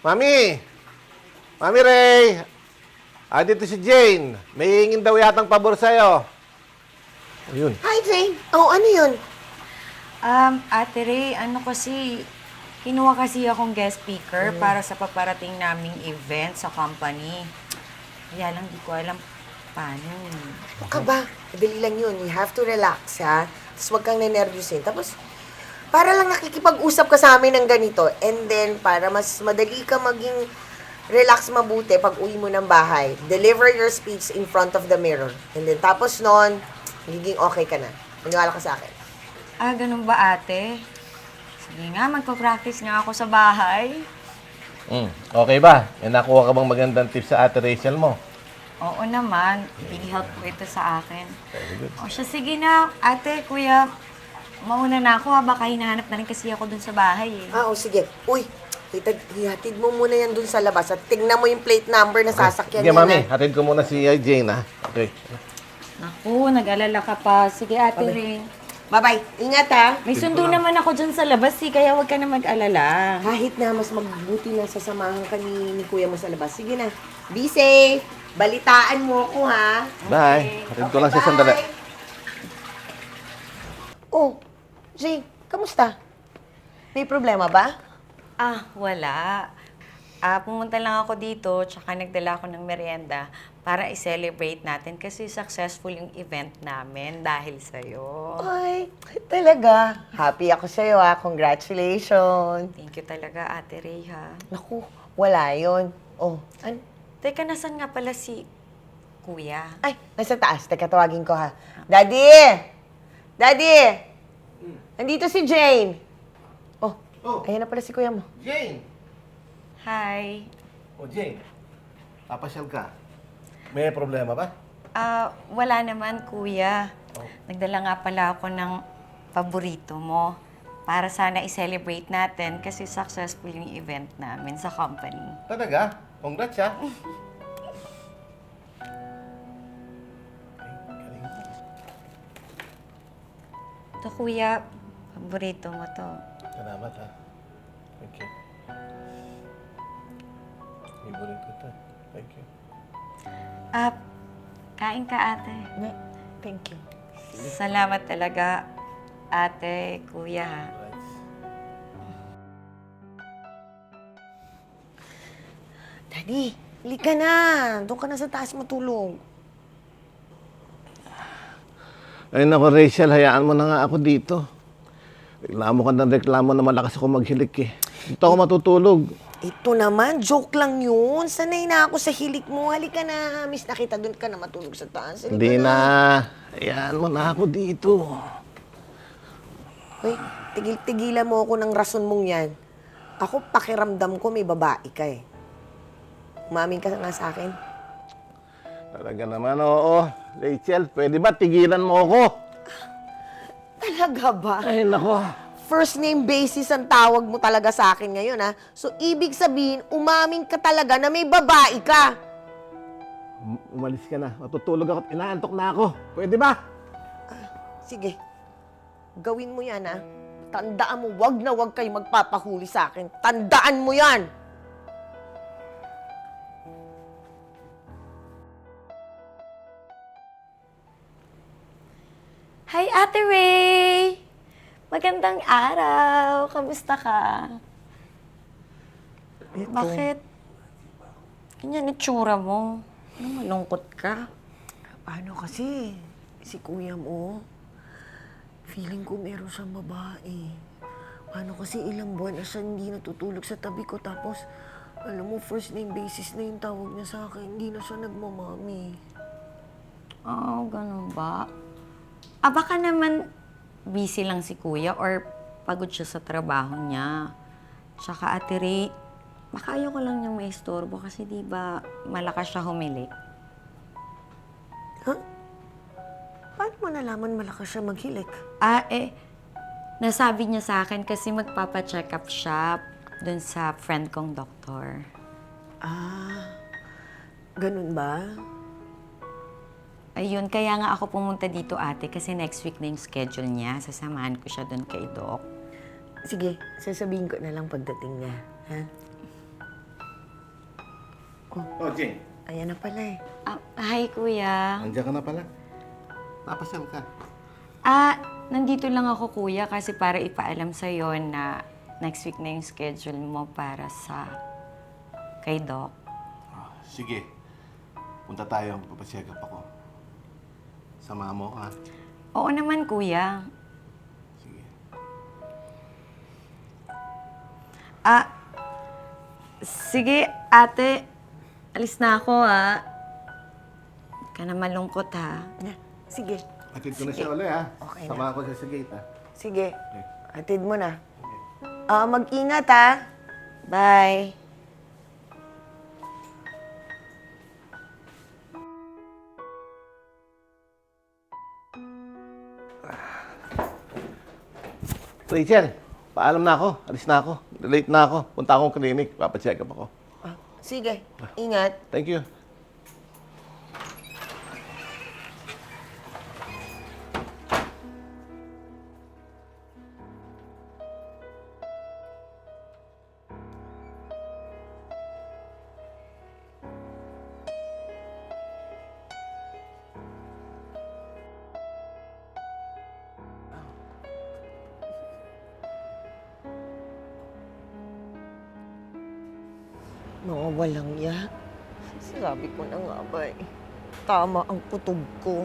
Mami! Mami Ray! Ah, dito si Jane. May hingin daw yatang pabor sa'yo. Ayun. Hi, Jane. Oh, ano yun? Um, Ate Ray, ano kasi, kinuha kasi akong guest speaker para sa paparating naming event sa company. Kaya lang, di ko alam paano. Ano ka ba? Madali lang yun. You have to relax, ha? Tapos huwag kang nenervyusin. Tapos, para lang nakikipag-usap ka sa amin ng ganito. And then, para mas madali ka maging relax mabuti pag uwi mo ng bahay, deliver your speech in front of the mirror. And then, tapos nun, magiging okay ka na. Maniwala ka sa akin. Ah, ganun ba ate? Sige nga, magpa-practice nga ako sa bahay. Mm, okay ba? May nakuha ka bang magandang tips sa ate Rachel mo? Oo naman, big help po ito sa akin. Very good. O siya, sige na, ate, kuya, mauna na ako ha, baka hinahanap na rin kasi ako dun sa bahay eh. Ah, oh, sige. Uy, hitad, hihatid mo muna yan dun sa labas at tingnan mo yung plate number na sasakyan Sige, niya. mami. ha? Hatid ko muna si uh, Jane, ha? Okay. Naku, nag-alala ka pa. Sige, ate Ray. Bye-bye. Ingat, ha? May sundo naman ako dyan sa labas eh, kaya huwag ka na mag-alala. Kahit na mas mabuti na sasamahan ka ni, ni kuya mo sa labas. Sige na. Be safe. Balitaan mo ako, ha? Bye. Hatid ko lang siya sandali. Oh, Jay, kamusta? May problema ba? Ah, wala. Ah, pumunta lang ako dito, tsaka nagdala ako ng merienda para i-celebrate natin kasi successful yung event namin dahil sa'yo. Ay, talaga. Happy ako sa'yo, ha? Congratulations. Thank you talaga, Ate Ray, ha? Naku, wala yon. Oh, an Teka, nasan nga pala si Kuya? Ay, nasa taas. Teka, tawagin ko, ha? Daddy! Daddy! Nandito si Jane. Oh, Oh. ayan na pala si kuya mo. Jane! Hi. Oh, Jane. Papasyal ka. May problema ba? Ah, wala naman, Kuya. Nagdala nga pala ako ng paborito mo para sana i-celebrate natin kasi successful yung event namin sa company. Talaga? Congrats, ha? Ito, Kuya, paborito mo to. Salamat, ha? Thank you. Favorite ko to. Thank you. Ah, kain ka, ate. Ne, thank you. Salamat talaga, ate, kuya. ha. Right. Daddy, halika na. Doon ka na sa taas matulog. Ay nako, Rachel, hayaan mo na nga ako dito. Reklamo ka ng reklamo na malakas ako maghilik eh. Dito ako matutulog. Ito naman, joke lang yun. Sanay na ako sa hilik mo. Halika na. Miss na kita, doon ka na matulog sa taas. Halika Hindi na. Hayaan mo na ako dito. Uy, tigil-tigilan mo ako ng rason mong yan. Ako, pakiramdam ko may babae ka eh. Umamin ka nga sa akin. Talaga naman, oo. Rachel, pwede ba tigilan mo ako? Talaga ba? Ay nako. First name basis ang tawag mo talaga sa akin ngayon, ha? So, ibig sabihin, umamin ka talaga na may babae ka. Um- Umalis ka na. Matutulog ako at inaantok na ako. Pwede ba? Sige. Gawin mo yan, ha? Tandaan mo, wag na wag kayo magpapahuli sa akin. Tandaan mo yan! Hi, Ate Ray! Magandang araw! Kamusta ka? Bakit? Ganyan itsura mo. Ano, malungkot ka? Ano kasi, si kuya mo, feeling ko meron siyang babae. Paano kasi ilang buwan na siya hindi natutulog sa tabi ko tapos, alam mo, first name basis na yung tawag niya sa akin. Hindi na siya nagmamami. Oh, ganun ba? Ah, baka naman busy lang si kuya or pagod siya sa trabaho niya. Tsaka ate Ray, baka ayoko lang niyang may istorbo kasi di ba malakas siya humilik. Ha? Paano mo nalaman malakas siya maghilik? Ah, eh, nasabi niya sa akin kasi magpapacheck up siya dun sa friend kong doktor. Ah, ganun ba? Ayun, kaya nga ako pumunta dito ate kasi next week na yung schedule niya. Sasamahan ko siya dun kay Doc. Sige, sasabihin ko na lang pagdating niya. Ha? Oh, Jane. Ayan na pala eh. Ah, hi, kuya. Andiyan ka na pala. Napasal ka. Ah, nandito lang ako, kuya, kasi para ipaalam sa'yo na next week na yung schedule mo para sa kay Doc. Ah, sige. Punta tayo. Papasyagap ako. Sama mo, ha? Oo naman, kuya. Sige. Ah, sige, ate. Alis na ako, ha. Huwag ka na malungkot, ha. Na, sige. Atid ko na siya ulit, ha? Okay na. Sama ko siya sa gate, ha? Sige. Atid mo na. Ah, mag-ingat ha. Bye. Rachel, paalam na ako. Alis na ako. Late na ako. Punta akong clinic. Papacheck up ako. Ah, sige. Ingat. Thank you. Mga walang ya. Sabi ko na nga ba eh. Tama ang kutob ko.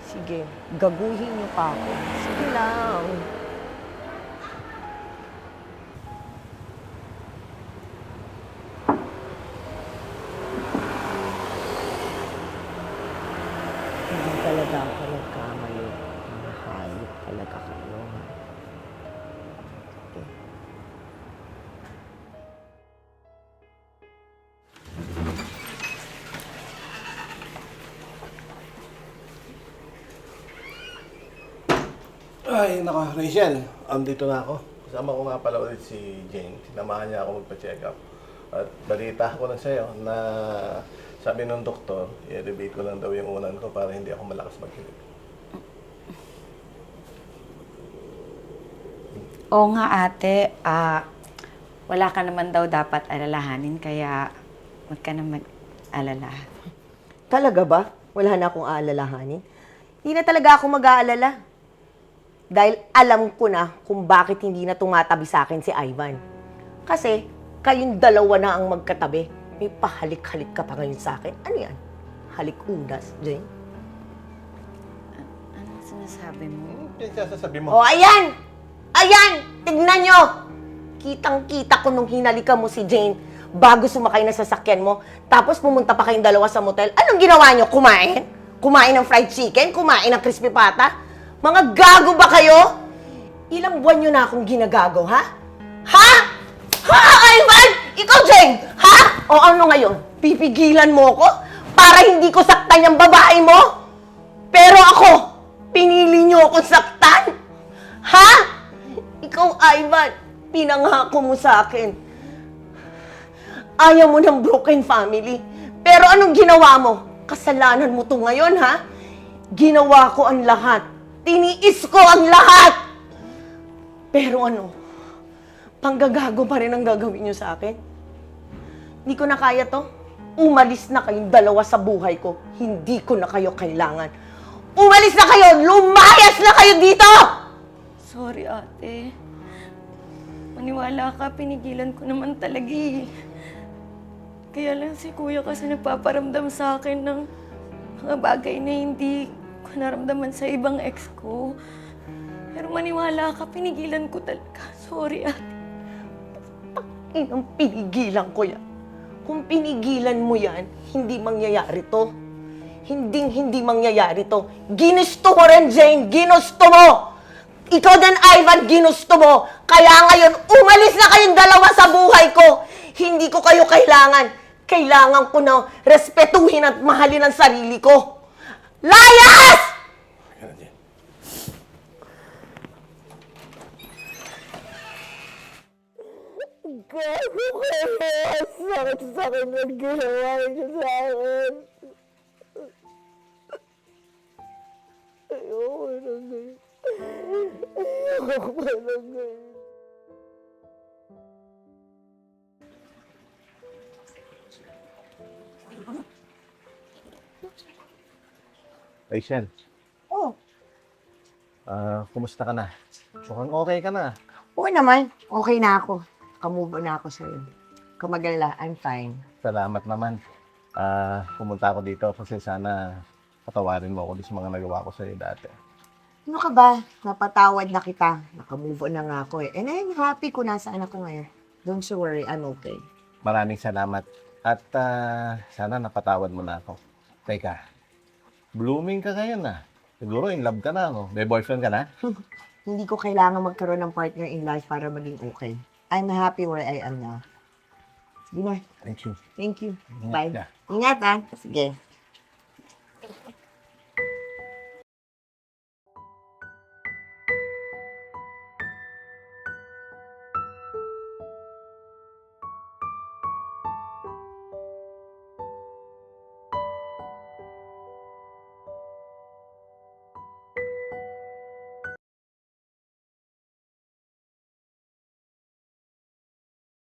Sige, gaguhin niyo pa ako. Sige lang. Ay, nako, Rachel. Andito na ako. Kasama ko nga pala ulit si Jane. Sinamahan niya ako magpa-check up. At balita ko lang sa'yo na sabi ng doktor, i-elevate ko lang daw yung unan ko para hindi ako malakas magkilig. Oo nga, ate. Ah, wala ka naman daw dapat alalahanin, kaya huwag ka na mag-alala. Talaga ba? Wala na akong aalalahanin? Hindi na talaga ako mag-aalala. Dahil alam ko na kung bakit hindi na tumatabi sa akin si Ivan. Kasi kayong dalawa na ang magkatabi. May pahalik-halik ka pa ngayon sa akin. Ano yan? Halik-unas, Jane? Anong sinasabi mo? Ano yung sasabi mo? O, ayan! Ayan! Tignan nyo! Kitang-kita ko nung hinalika mo si Jane bago sumakay na sasakyan mo. Tapos pumunta pa kayong dalawa sa motel. Anong ginawa nyo? Kumain? Kumain ng fried chicken? Kumain ng crispy pata? Mga gago ba kayo? Ilang buwan nyo na akong ginagago, ha? Ha? Ha, Ivan? Ikaw, Jane? Ha? O ano ngayon? Pipigilan mo ko? Para hindi ko saktan yung babae mo? Pero ako, pinili niyo akong saktan? Ha? Ikaw, Ivan, pinangako mo sa akin. Ayaw mo ng broken family. Pero anong ginawa mo? Kasalanan mo to ngayon, ha? Ginawa ko ang lahat. Tiniis ko ang lahat! Pero ano, panggagago pa rin ang gagawin niyo sa akin? Hindi ko na kaya to. Umalis na kayong dalawa sa buhay ko. Hindi ko na kayo kailangan. Umalis na kayo! Lumayas na kayo dito! Sorry, ate. Maniwala ka, pinigilan ko naman talaga eh. Kaya lang si kuya kasi nagpaparamdam sa akin ng mga bagay na hindi naramdaman sa ibang ex ko. Pero maniwala ka, pinigilan ko talaga. Sorry, ate. Inang pinigilan ko yan. Kung pinigilan mo yan, hindi mangyayari to. Hinding hindi mangyayari to. Ginusto mo rin, Jane. Ginusto mo! Ikaw din, Ivan, ginusto mo. Kaya ngayon, umalis na kayong dalawa sa buhay ko. Hindi ko kayo kailangan. Kailangan ko na respetuhin at mahalin ang sarili ko. Layas! Kaya na, Jane. Gago kayo! Sakit Rachel, Oh, ah, kumusta ka na? Mukhang okay ka na. oo naman. Okay na ako. Kamove on na ako sa'yo. Kamagalala, I'm fine. Salamat naman. Ah, pumunta ako dito kasi sana patawarin mo ako sa mga nagawa ko sa'yo dati. Ano ka ba? Napatawad na kita. Nakamove on na nga ako eh. And I'm happy kung nasaan ako ngayon. Don't you worry, I'm okay. Maraming salamat. At ah, sana napatawad mo na ako. Teka, blooming ka ngayon ah. Siguro in love ka na, no? May boyfriend ka na? Hindi ko kailangan magkaroon ng partner in life para maging okay. I'm happy where I am now. Sige na. Thank you. Thank you. Bye. Ingat ah. Sige.